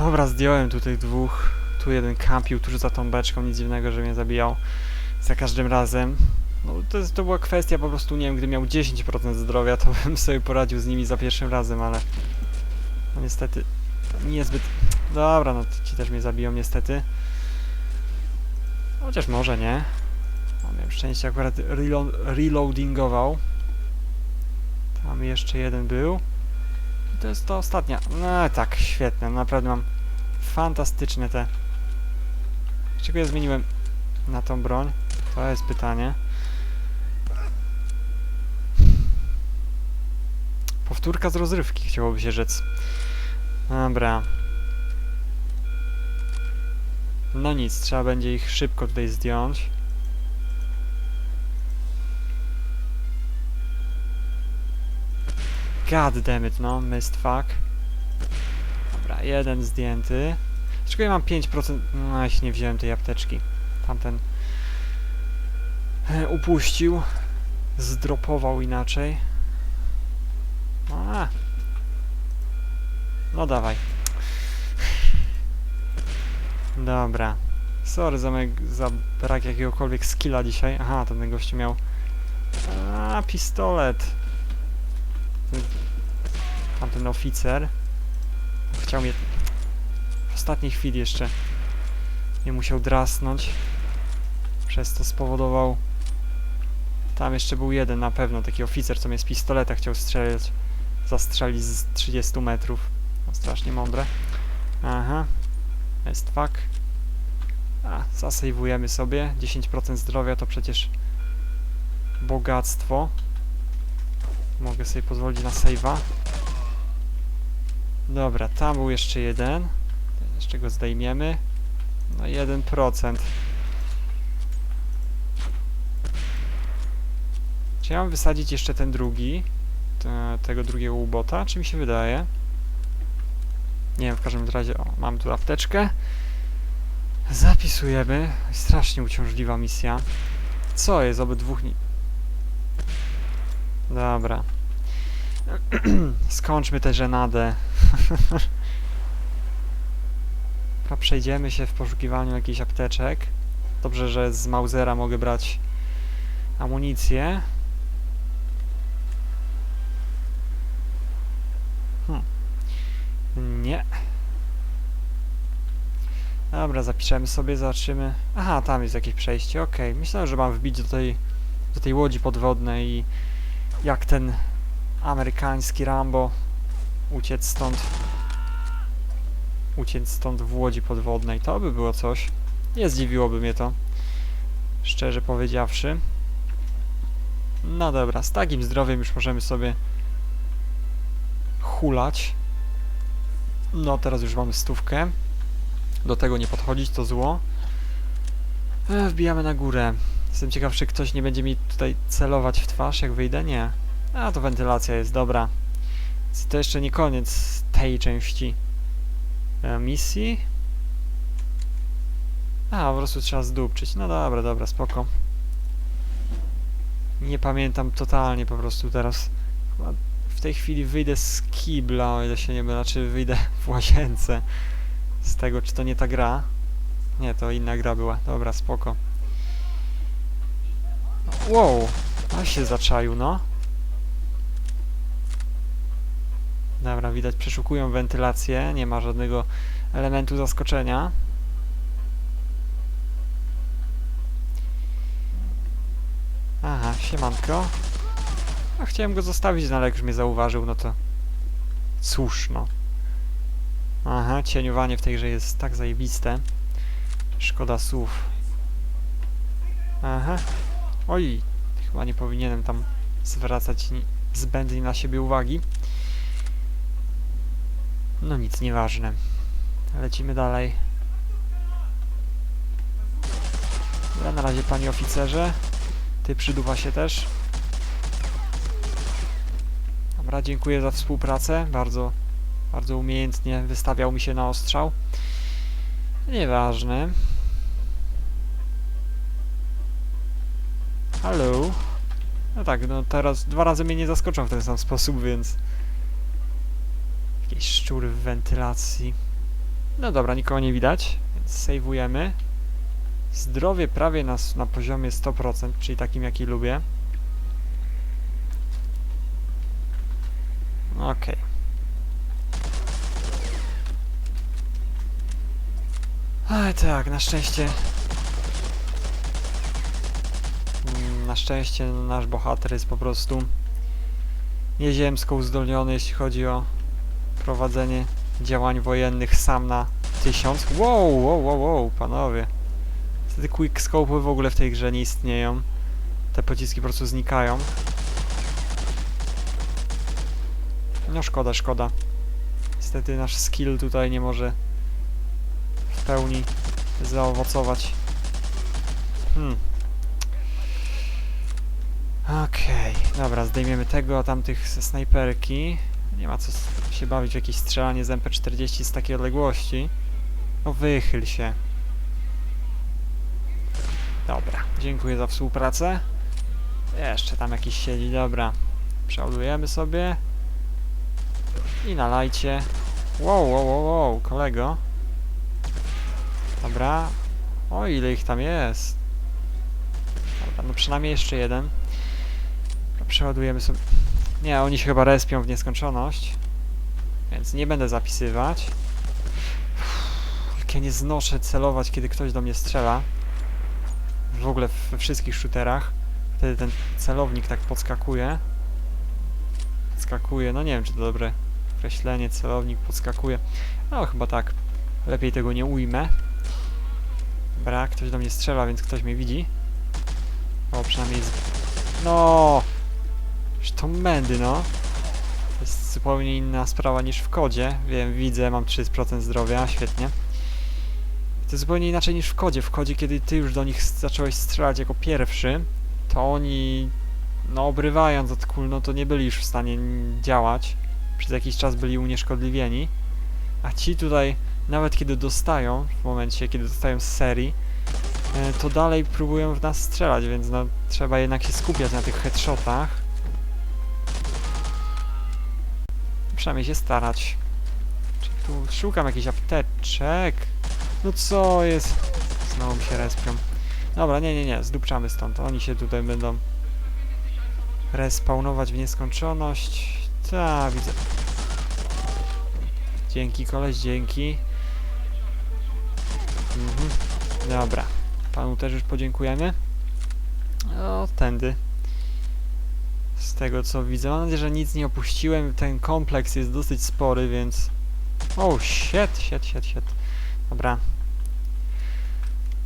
Dobra, zdjąłem tutaj dwóch. Tu jeden kampił tuż za tą beczką, nic dziwnego, że mnie zabijał. Za każdym razem. No to, to była kwestia po prostu, nie wiem, gdy miał 10% zdrowia, to bym sobie poradził z nimi za pierwszym razem, ale... No niestety... Niezbyt... Dobra, no ci też mnie zabiją niestety. Chociaż może nie. No, miałem szczęście, akurat relo reloadingował. Tam jeszcze jeden był. To jest to ostatnia. No tak, świetne. Naprawdę mam fantastyczne te... Czego ja zmieniłem na tą broń? To jest pytanie. Powtórka z rozrywki, chciałoby się rzec. Dobra. No nic, trzeba będzie ich szybko tutaj zdjąć. God damn it, no, missed fuck. Dobra, jeden zdjęty. Dlaczego ja mam 5%? No, jeśli nie wziąłem tej apteczki. Tamten upuścił. Zdropował inaczej. A. No dawaj. Dobra. Sorry za, za brak jakiegokolwiek skilla dzisiaj. Aha, ten gościu miał... A, pistolet. Ten- Tamten oficer. Chciał mnie... W ostatniej chwili jeszcze nie musiał drasnąć. Przez to spowodował... Tam jeszcze był jeden na pewno, taki oficer, co mnie z pistoleta chciał strzelać. Zastrzelić z 30 metrów. No, strasznie mądre. Aha. Jest fuck. A, zasejwujemy sobie. 10% zdrowia to przecież bogactwo. Mogę sobie pozwolić na save'a. Dobra, tam był jeszcze jeden. Jeszcze go zdejmiemy. No 1%. Czy ja mam wysadzić jeszcze ten drugi? Te, tego drugiego ubota? Czy mi się wydaje? Nie wiem, w każdym razie, o, mam tu apteczkę. Zapisujemy. Strasznie uciążliwa misja. Co jest? Obydwóch. Dobra. Skończmy tę żenadę. Chyba przejdziemy się w poszukiwaniu jakichś apteczek. Dobrze, że z Mausera mogę brać amunicję. Hmm. Nie. Dobra, zapiszemy sobie, zobaczymy. Aha, tam jest jakieś przejście, okej. Myślałem, że mam wbić do tej, do tej łodzi podwodnej i jak ten amerykański Rambo uciec stąd uciec stąd w łodzi podwodnej. To by było coś. Nie zdziwiłoby mnie to. Szczerze powiedziawszy. No dobra, z takim zdrowiem już możemy sobie hulać. No, teraz już mamy stówkę. Do tego nie podchodzić, to zło. E, wbijamy na górę. Jestem ciekaw, czy ktoś nie będzie mi tutaj celować w twarz, jak wyjdę. Nie. A, to wentylacja jest, dobra. To jeszcze nie koniec tej części e, misji. A, po prostu trzeba zdupczyć. No dobra, dobra, spoko. Nie pamiętam totalnie po prostu teraz. W tej chwili wyjdę z kibla, o ile się nie mylę, czy wyjdę w łazience. Z tego, czy to nie ta gra. Nie, to inna gra była. Dobra, spoko. Wow, a się zaczaił, no. Dobra, widać, przeszukują wentylację. Nie ma żadnego elementu zaskoczenia. Aha, siemanko. A chciałem go zostawić, no ale jak już mnie zauważył, no to... Cóż, no. Aha, cieniowanie w tej grze jest tak zajebiste. Szkoda słów. Aha. Oj, chyba nie powinienem tam zwracać ni- zbędnie na siebie uwagi. No nic, nieważne. Lecimy dalej. Ja na razie, panie oficerze. Ty przyduwa się też. Dobra, dziękuję za współpracę. Bardzo, bardzo umiejętnie wystawiał mi się na ostrzał. Nieważne. Halo? No tak, no teraz dwa razy mnie nie zaskoczą w ten sam sposób, więc... Jakieś szczury w wentylacji. No dobra, nikogo nie widać, więc sejwujemy. Zdrowie prawie na, s- na poziomie 100%, czyli takim jaki lubię. Okej. Ale tak, na szczęście. Mm, Na szczęście nasz bohater jest po prostu nieziemsko uzdolniony, jeśli chodzi o prowadzenie działań wojennych sam na tysiąc. Wow, wow, wow, wow, panowie. Niestety quickscope'y w ogóle w tej grze nie istnieją. Te pociski po prostu znikają. No szkoda, szkoda. Niestety nasz skill tutaj nie może w pełni zaowocować. Hmm. Okej, dobra, zdejmiemy tego, a tamtych ze snajperki. Nie ma co się bawić w jakieś strzelanie z MP40 z takiej odległości. No wychyl się. Dobra, dziękuję za współpracę. Jeszcze tam jakiś siedzi, dobra. Przeładujemy sobie. I nalajcie. Wow, wow, wow, wow, kolego. Dobra. O, ile ich tam jest. Dobra, no przynajmniej jeszcze jeden. Przeładujemy sobie. Nie, oni się chyba respią w nieskończoność. Więc nie będę zapisywać. Jak ja nie znoszę celować, kiedy ktoś do mnie strzela. W ogóle we wszystkich shooterach. Wtedy ten celownik tak podskakuje. Podskakuje, no nie wiem czy to dobre określenie, celownik podskakuje. No chyba tak. Lepiej tego nie ujmę. Dobra, ktoś do mnie strzela, więc ktoś mnie widzi. O, przynajmniej z... No! Że to mędy, no. To jest zupełnie inna sprawa niż w kodzie. Wiem, widzę, mam 30% zdrowia, świetnie. To jest zupełnie inaczej niż w kodzie. W kodzie, kiedy ty już do nich zacząłeś strzelać jako pierwszy, to oni, no obrywając od kul, no to nie byli już w stanie działać. Przez jakiś czas byli unieszkodliwieni. A ci tutaj, nawet kiedy dostają, w momencie, kiedy dostają z serii, e, to dalej próbują w nas strzelać, więc no, trzeba jednak się skupiać na tych headshotach. Przynajmniej się starać. Czy tu szukam jakichś apteczek? No co jest? Znowu mi się respią. Dobra, nie, nie, nie, zdupczamy stąd. Oni się tutaj będą respawnować w nieskończoność. Ta, widzę. Dzięki, koleś, dzięki. Mhm. Dobra. Panu też już podziękujemy. O, tędy. Z tego co widzę. Mam nadzieję, że nic nie opuściłem. Ten kompleks jest dosyć spory, więc... O, shit, shit, shit, shit. Dobra.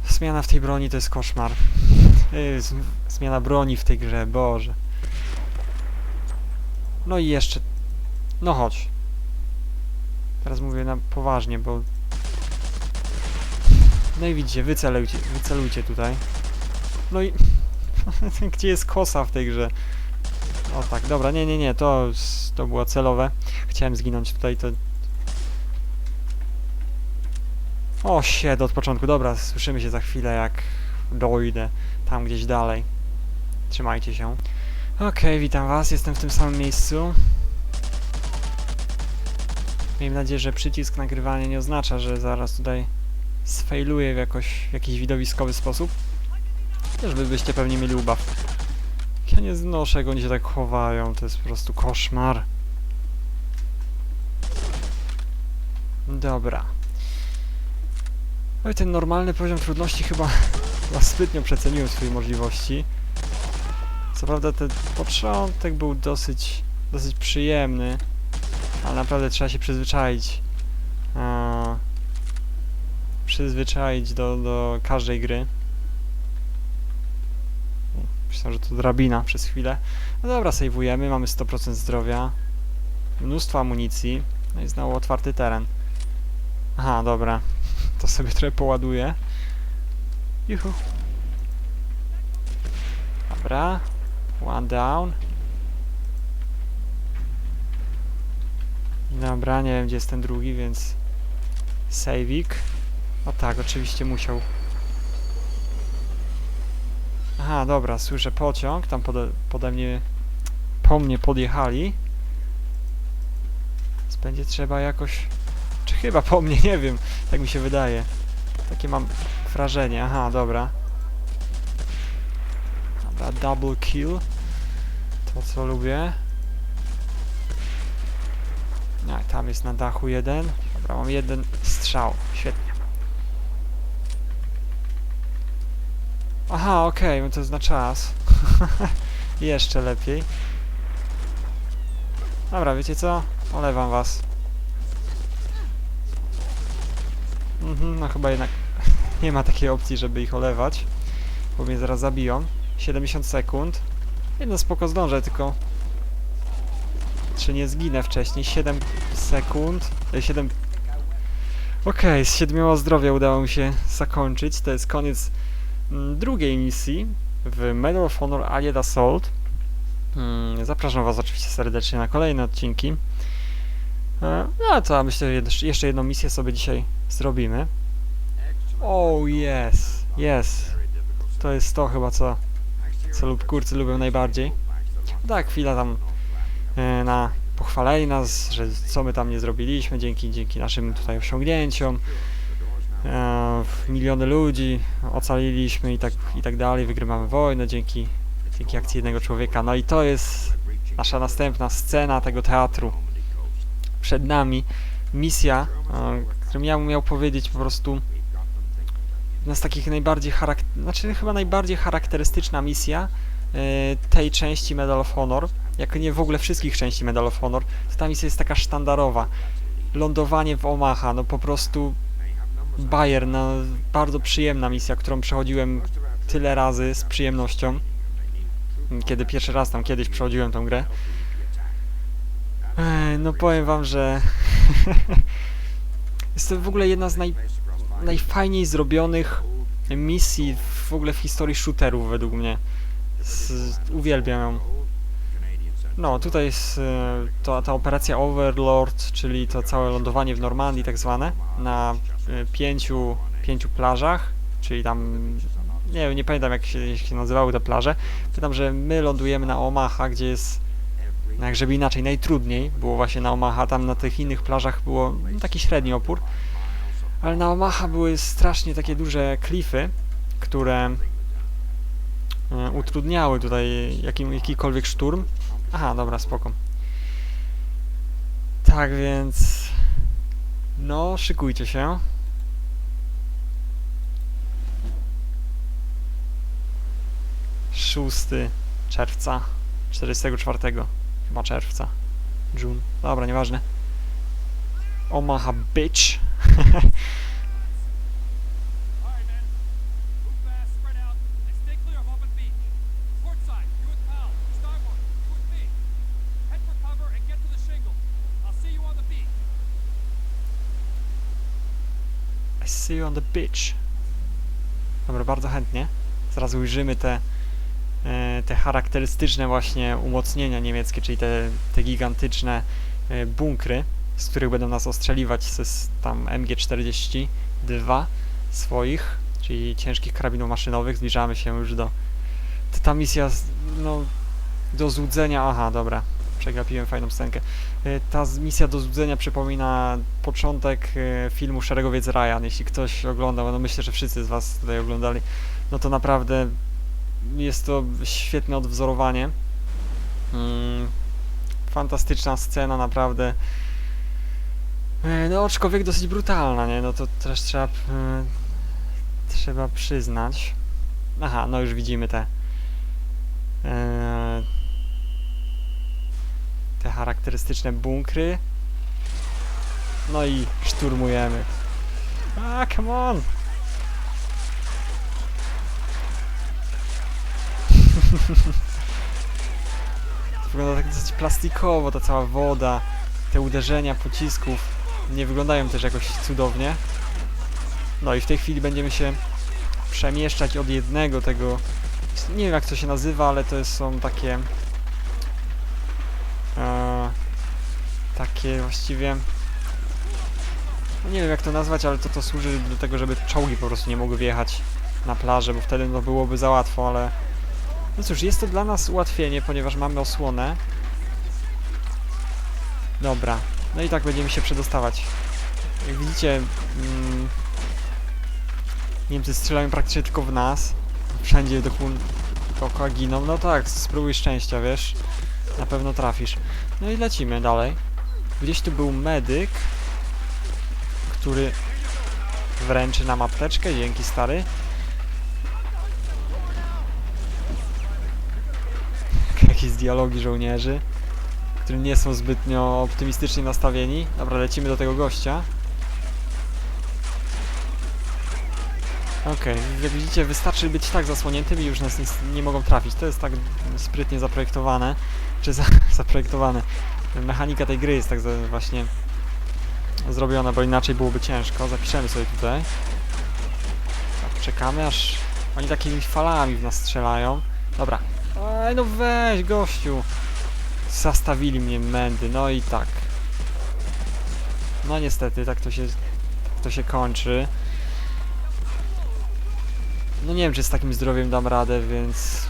Zmiana w tej broni to jest koszmar. Z- Zmiana broni w tej grze, Boże. No i jeszcze... No chodź. Teraz mówię na poważnie, bo... No i widzicie, wycelujcie, wycelujcie tutaj. No i... Gdzie jest kosa w tej grze? O tak, dobra, nie, nie, nie, to, to było celowe. Chciałem zginąć tutaj, to... O, shit, od początku, dobra, słyszymy się za chwilę, jak dojdę tam gdzieś dalej. Trzymajcie się. Okej, witam was, jestem w tym samym miejscu. Miejmy nadzieję, że przycisk nagrywania nie oznacza, że zaraz tutaj sfailuję w jakoś, w jakiś widowiskowy sposób. Też byście pewnie mieli ubaw. Ja nie znoszę, jak oni się tak chowają, to jest po prostu koszmar. Dobra. Oj, ten normalny poziom trudności chyba, chyba zbytnio przeceniłem swoje możliwości. Co prawda ten początek był dosyć, dosyć przyjemny, ale naprawdę trzeba się przyzwyczaić. A, przyzwyczaić do, do każdej gry. Myślę, że to drabina przez chwilę. No dobra, sejwujemy, mamy 100% zdrowia. Mnóstwo amunicji. No i znowu otwarty teren. Aha, dobra. To sobie trochę poładuję. Juhu. Dobra. One down. Dobra, nie wiem gdzie jest ten drugi, więc... Savik. O tak, oczywiście musiał. Aha, dobra, słyszę pociąg, tam pode, pode mnie, po mnie podjechali. Więc będzie trzeba jakoś, czy Chyba po mnie, nie wiem. Tak mi się wydaje. Takie mam wrażenie. Aha, dobra. Dobra, double kill. To co lubię. A, tam jest na dachu jeden. Dobra, mam jeden strzał. Świetnie. Aha, okej, no to jest na czas. Jeszcze lepiej. Dobra, wiecie co? Olewam was. Mhm, no chyba jednak nie ma takiej opcji, żeby ich olewać, bo mnie zaraz zabiją. 70 sekund. Jedno spoko zdążę, tylko czy nie zginę wcześniej? 7 sekund. e, 7. Okej, z 7 zdrowia udało mi się zakończyć. To jest koniec drugiej misji w Medal of Honor Allied Assault. Mm, Zapraszam Was oczywiście serdecznie na kolejne odcinki. E, No to myślę, że jeszcze jedną misję sobie dzisiaj zrobimy. Oh yes, yes. To jest to chyba co, co lub kurcy lubią najbardziej. Tak, chwila tam e, na pochwaleli nas, że co my tam nie zrobiliśmy dzięki, dzięki naszym tutaj osiągnięciom. E, miliony ludzi ocaliliśmy i tak, i tak dalej, wygrywamy wojnę dzięki, dzięki akcji jednego człowieka. No i to jest nasza następna scena tego teatru. Przed nami misja, e, którą ja miał powiedzieć po prostu jedna z takich najbardziej charak... znaczy chyba najbardziej charakterystyczna misja e, tej części Medal of Honor, jak nie w ogóle wszystkich części Medal of Honor, to ta misja jest taka sztandarowa. Lądowanie w Omaha, no po prostu Bayer, no bardzo przyjemna misja, którą przechodziłem tyle razy z przyjemnością, kiedy pierwszy raz tam kiedyś przechodziłem tą grę. No powiem wam, że jest to w ogóle jedna z naj, najfajniej zrobionych misji w ogóle w historii shooterów według mnie. Z, uwielbiam ją. No, tutaj jest e, to, ta operacja Overlord, czyli to całe lądowanie w Normandii tak zwane, na e, pięciu, pięciu plażach, czyli tam, nie nie pamiętam jak się, jak się nazywały te plaże. Pytam, że my lądujemy na Omaha, gdzie jest, no inaczej, najtrudniej było właśnie na Omaha, tam na tych innych plażach było no, taki średni opór, ale na Omaha były strasznie takie duże klify, które e, utrudniały tutaj jakim, jakikolwiek szturm. Aha, dobra, spoko. Tak więc... No, szykujcie się. Szósty czerwca 44 chyba czerwca. June. Dobra, nieważne. Omaha bitch. see you on the beach. Dobra, bardzo chętnie. Zaraz ujrzymy te, e, te charakterystyczne właśnie umocnienia niemieckie, czyli te, te gigantyczne e, bunkry, z których będą nas ostrzeliwać z, tam MG42 swoich, czyli ciężkich karabinów maszynowych. Zbliżamy się już do... Ta misja, no, do złudzenia... Aha, dobra, przegapiłem fajną scenkę. E, Ta misja do złudzenia przypomina początek e, filmu Szeregowiec Ryan. Jeśli ktoś oglądał, no myślę, że wszyscy z Was tutaj oglądali, no to naprawdę jest to świetne odwzorowanie. Mm, fantastyczna scena, naprawdę. E, No, aczkolwiek dosyć brutalna, nie? No to też trzeba, trzeba przyznać. Aha, no już widzimy te e, te charakterystyczne bunkry. No i szturmujemy. A, come on! Wygląda tak dosyć plastikowo, ta cała woda, te uderzenia pocisków nie wyglądają też jakoś cudownie. No i w tej chwili będziemy się przemieszczać od jednego tego, nie wiem jak to się nazywa, ale to są takie e, takie właściwie no nie wiem jak to nazwać, ale to to służy do tego, żeby czołgi po prostu nie mogły wjechać na plażę, bo wtedy no byłoby za łatwo, ale no cóż, jest to dla nas ułatwienie, ponieważ mamy osłonę. Dobra, no i tak będziemy się przedostawać Jak widzicie, mm, Niemcy strzelają praktycznie tylko w nas. Wszędzie dookoła giną. No tak, spróbuj szczęścia, wiesz. Na pewno trafisz. No i lecimy dalej. Gdzieś tu był medyk, który wręczy nam apteczkę. Dzięki, stary. Jakieś dialogi żołnierzy, którzy nie są zbytnio optymistycznie nastawieni. Dobra, lecimy do tego gościa. Okej, jak widzicie, wystarczy być tak zasłoniętym i już nas nic nie mogą trafić. To jest tak sprytnie zaprojektowane, czy za, zaprojektowane. Mechanika tej gry jest tak właśnie zrobiona, bo inaczej byłoby ciężko. Zapiszemy sobie tutaj. Tak, czekamy aż oni takimi falami w nas strzelają. Dobra. Ej, no weź, gościu. Zastawili mnie mędy, no i tak. No niestety, tak to się, tak to się kończy. No nie wiem, czy z takim zdrowiem dam radę, więc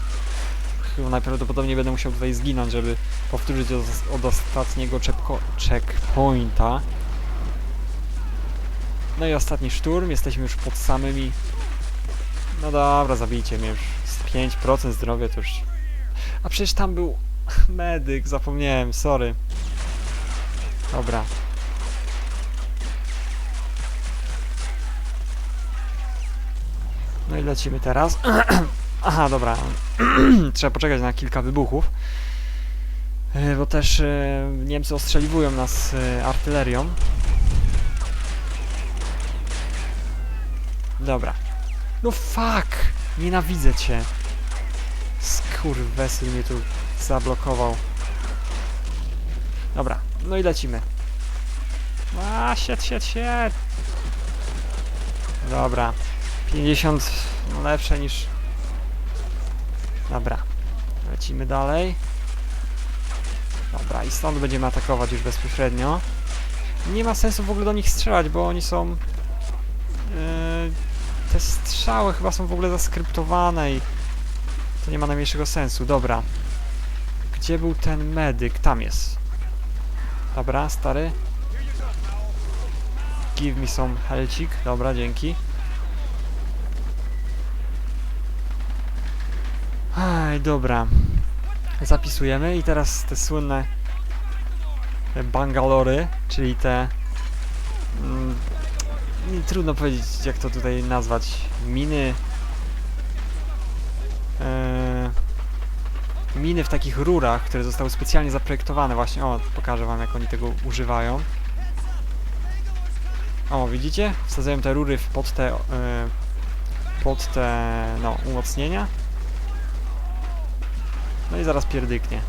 chyba najprawdopodobniej będę musiał tutaj zginąć, żeby powtórzyć od, od ostatniego checkpo- checkpointa. No i ostatni szturm, jesteśmy już pod samymi... No dobra, zabijcie mnie już. Z 5% zdrowia to już... A przecież tam był medyk, zapomniałem, sorry. Dobra. No i lecimy teraz. Aha, dobra. Trzeba poczekać na kilka wybuchów. E, Bo też e, Niemcy ostrzeliwują nas e, artylerią. Dobra. No fuck! Nienawidzę cię. Skurwesy mnie tu zablokował. Dobra, no i lecimy. A, sied, sied, sied. Dobra. 50 no lepsze niż... Dobra. Lecimy dalej. Dobra, i stąd będziemy atakować już bezpośrednio. Nie ma sensu w ogóle do nich strzelać, bo oni są... Yy, te strzały chyba są w ogóle zaskryptowane i... To nie ma najmniejszego sensu. Dobra. Gdzie był ten medyk? Tam jest. Dobra, stary. Give me some helcik. Dobra, dzięki. Aj, dobra. Zapisujemy. I teraz te słynne bangalory, czyli te mm, trudno powiedzieć jak to tutaj nazwać miny. E, miny w takich rurach, które zostały specjalnie zaprojektowane właśnie, o pokażę wam jak oni tego używają. O widzicie? Wsadzają te rury pod te e, pod te no umocnienia no i zaraz pierdyknie.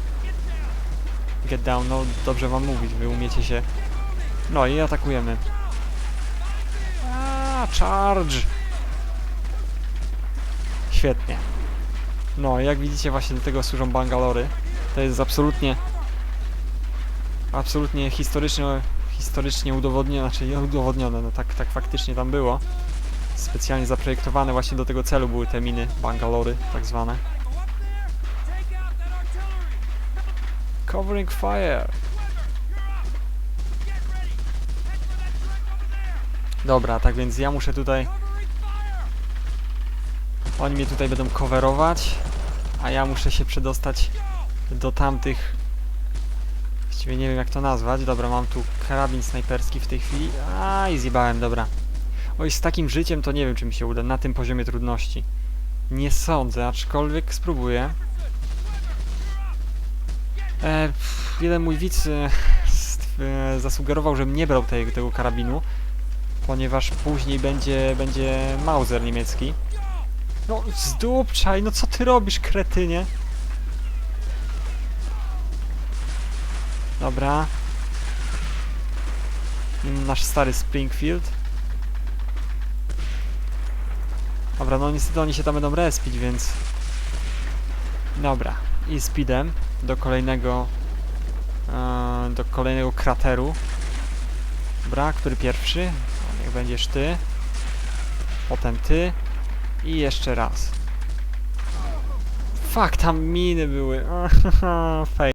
Get down, no dobrze wam mówić, wy umiecie się... No i atakujemy. A, charge! Świetnie. No, jak widzicie właśnie do tego służą bangalory. To jest absolutnie... Absolutnie historycznie, historycznie udowodnione, znaczy udowodnione, no tak, tak faktycznie tam było. Specjalnie zaprojektowane właśnie do tego celu były te miny bangalory, tak zwane. Over there. Dobra, tak więc ja muszę tutaj... Covering fire. Oni mnie tutaj będą coverować, a ja muszę się przedostać do tamtych... Właściwie nie wiem jak to nazwać. Dobra, mam tu karabin snajperski w tej chwili. A i zjebałem, dobra. Oj, z takim życiem to nie wiem, czy mi się uda na tym poziomie trudności. Nie sądzę, aczkolwiek spróbuję. E, jeden mój widz e, e, zasugerował, żebym nie brał tej, tego karabinu, ponieważ później będzie, będzie Mauser niemiecki. No, zdupczaj, no co ty robisz, kretynie? Dobra. Mm, Nasz stary Springfield. Dobra, no niestety oni się tam będą respić, więc... Dobra. I speedem do kolejnego... e, do kolejnego krateru. Dobra, który pierwszy? Niech będziesz ty. Potem ty. I jeszcze raz. Fuck, tam miny były. Fej.